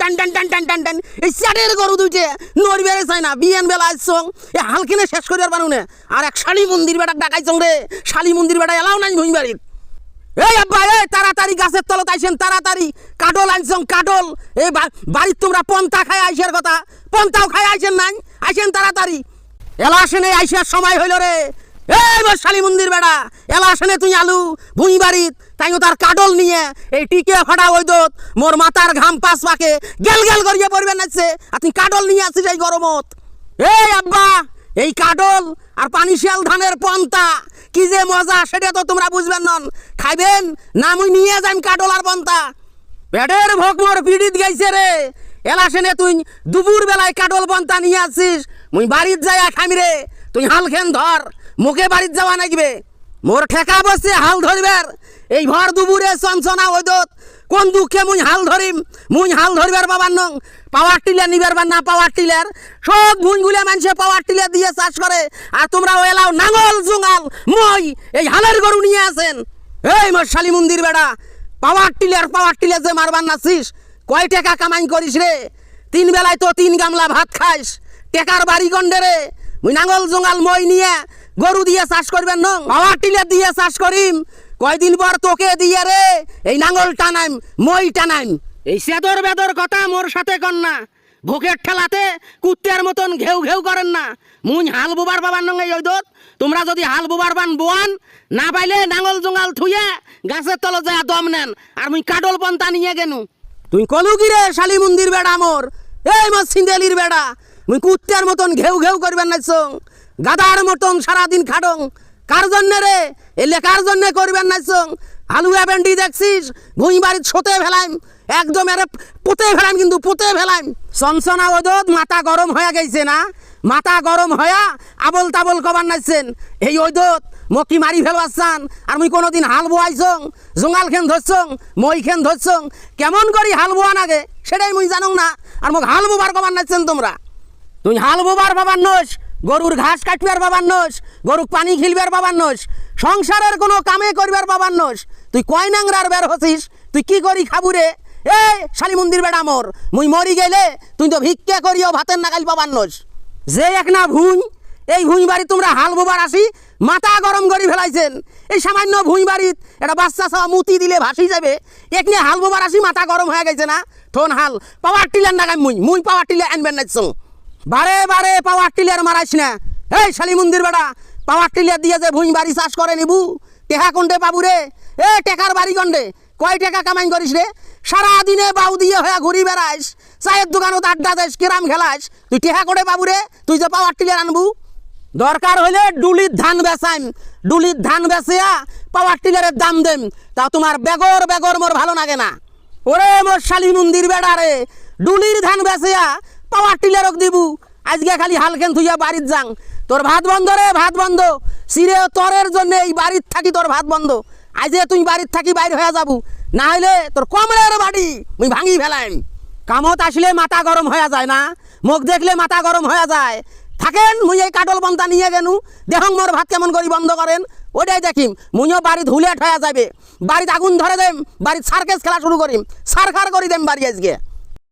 টান টান টান টান টান টান এই চাটের গরু দুইটে নড়বেড়ে চাই না বিয়ান বেলা আসছং এ হালকিনে শেষ করিবার পারু না আর এক শালি মন্দির বেটা ডাকাইছং রে। শালি মন্দির বেটা এলাও নাই ভুঁই বাড়ির। এই আব্বা, এই তাড়াতাড়ি গাছের তলত আইসেন তাড়াতাড়ি। কাটল আনছং কাটল। এই বাড়ির তোমরা পন্তা খায় আইসার কথা। পন্তাও খায় আইসেন নাই? আইসেন তাড়াতাড়ি। এলা আসেনে আইসার সময় হইল রে। এই মোর শালি মন্দির বেড়া, এলা আসেনে তুই আলু, ভুঁই বাড়িত তাইও তার কাডল নিয়ে, এই টিকে ফাটা ওই দোত মোর মাথার ঘাম পাস পাকে, গেল গেল করিয়ে পড়বে নাচছে, আর তুই কাডল নিয়ে আসিস এই গরমত। এই আব্বা, এই কাডল আর পানি শিয়াল ধানের পন্তা, কি যে মজা, সেটা তো তোমরা বুঝবেন নন। খাইবেন, না মুই নিয়ে যাইম কাডল আর পন্তা। পেটের ভোগ মোর পিড়িত গাইছে রে। এলা সেনে তুই দুপুর বেলায় কাডল পন্তা নিয়ে আসিস, মুই বাড়িত যাই খামি রে। তুই হাল খেন ধর। মুখে বাড়িত যাওয়া নাগবে মোর ঠেকা বসে হাল ধরবার। এই ভর দুপুরে চঞ্চনা ওদত কোন দুঃখে মুই হাল ধরিম? মুই হাল ধরবার বাবার নং। পাওয়ার টিলার নিবার বা না পাওয়ার টিলার? সব ভুঁইগুলা মানুষে পাওয়ার টিলার দিয়ে চাষ করে। আর তোমরা এলাও নাঙল জুঙাল। মই এই হালের গরু নিয়ে আসেন এই মোর শালি মন্দির বেড়া, পাওয়ার টিলার পাওয়ার টিলার যে মারবার নাছিস কয় টাকা কামাই করিস রে? তিন বেলায় তো তিন গামলা ভাত খাইস। টেকার বাড়ি গন্ডে রে? মুই নাঙল জঙ্গাল মই নিয়ে গরু দিয়ে চাষ করবেন নং? পাওয়ার টিলার দিয়ে চাষ করিম। কয়দিন পর তোকে দিয়ে রে, এই নাঙল টানাইম, মই টানাইম। এই সেদর বেদর কথা মোর সাথে কর না। ভোকের ঠেলাতে কুত্তের মতন ঘেউ ঘেউ করেন না। মুই হাল বুবার বাবার নঙ্গে ওই দোত তোমরা যদি হাল বুবার বান বোয়ান, না পাইলে নাঙল জঙ্গাল থুয়ে গাছের তলে যায় দম নেন। আর মুই কাডল পন্তা নিয়ে গেনু। তুই কলু কি রে, শালি মন্দির বেড়া মোর? এই মোর সিন্দেলির বেড়া। মুই কুত্তের মতন ঘেউ ঘেউ করবেন না গাদার মতন সারাদিন খাডং কার জন্য রে? এলে কার জন্য করবেন নাইছং আলু ভেন্ডি দেখছিস? ভুঁই বাড়ির ছোতে ফেলাইম একদম এরে পুঁতে ফেলাম কিন্তু পুঁতে ফেলাম সনসনা ওদত মাথা গরম হয়ে গেছে না? মাথা গরম হয়া আবল তাবল কবার নাইছেন। এই ওদত মকি মারি ফেলবাসান আর মুই কোনোদিন হাল বোয়াইছং জঙ্গাল খেন ধরছং মই খেন ধরছং কেমন করি হাল বোয়া নাগে? সেটাই মুই জানং না। আর মোক হাল বোবার কবার নাইছেন তোমরা। তুই হাল বোবার বাবার নোস। গরুর ঘাস কাটবার বাবার নোস গরুক পানি খিলবার বাবার নোস, সংসারের কোনো কামে করবার বাবার নোস। তুই কয় নাংরার বের হছিস তুই কি করি খাবুরে এ শালি মন্দির বেড়া মোর, মুই মরি গেলে তুই তো ভিক্ষা করিও ভাতের নাগাল পাবার নোস। যে এক না ভুঁই, এই ভুঁই বাড়ি তোমরা হাল বোবার আসি, মাথা গরম করে ফেলাইছেন। এই সামান্য ভুঁই বাড়িত এটা বাচ্চা সব মুতি দিলে ভাসি যাবে। একনে হাল বোবার আসি, মাথা গরম হয়ে গেছে না? থন হাল, পাওয়ার টিলার নাগাই মুই মুই পাওয়ার টিলে আনবেন নাইছং বারে বারে পাওয়ার টিলার মারাইস না। এই শালি মন্দির বেড়া পাওয়ার টিলার দিয়ে যে ভুঁই বাড়ি চাষ করে নিবু টেকা কন্ডে পাবু রে। এ টেকার বাড়ি কন্ডে, কয় টাকা কামাই করিস রে? সারা দিনে বাউ দিয়ে হয়ে ঘুরি বেড়াইস, চায়ের দোকানত আড্ডা দেস, কিরাম খেলাইস। তুই টেহা করে পাবু রে, তুই যে পাওয়ার টিলার আনবু। দরকার হইলে ডুলির ধান বেচাইম, ডুলির ধান বেচিয়া পাওয়ার টিলারের দাম দেম। তা তোমার বেগর বেগর মোর ভালো লাগে না। ওরে মোর শালি মন্দির বেড়া রে, ডুলির ধান বেচিয়া পাওয়ার টিলারক দিবু। আজকে খালি হালকেন থুইয়া বাড়িত যাং। তোর ভাত বন্ধ রে, ভাত বন্ধ। সিরে তরের জন্য এই বাড়িত থাকি তোর ভাত বন্ধ। আজকে তুই বাড়িত থাকি বাইর হয়ে যাবু। না হইলে তোর কমলের বাড়ি মুই ভাঙি ফেলাইম। কামত আসলে মাথা গরম হয়ে যায় না। মুখ দেখলে মাথা গরম হয়ে যায়। থাকেন, মুই এই কাটল বন্তা নিয়ে গেনু। দেখং মোর ভাত কেমন করি বন্ধ করেন। ওটাই দেখিম, মুইও বাড়ি ধুলে হয়ে যাবে বাড়িতে আগুন ধরে দেম, বাড়িতে সার্কেস খেলা শুরু করিম। সারখার করি দেম বাড়ি আজকে।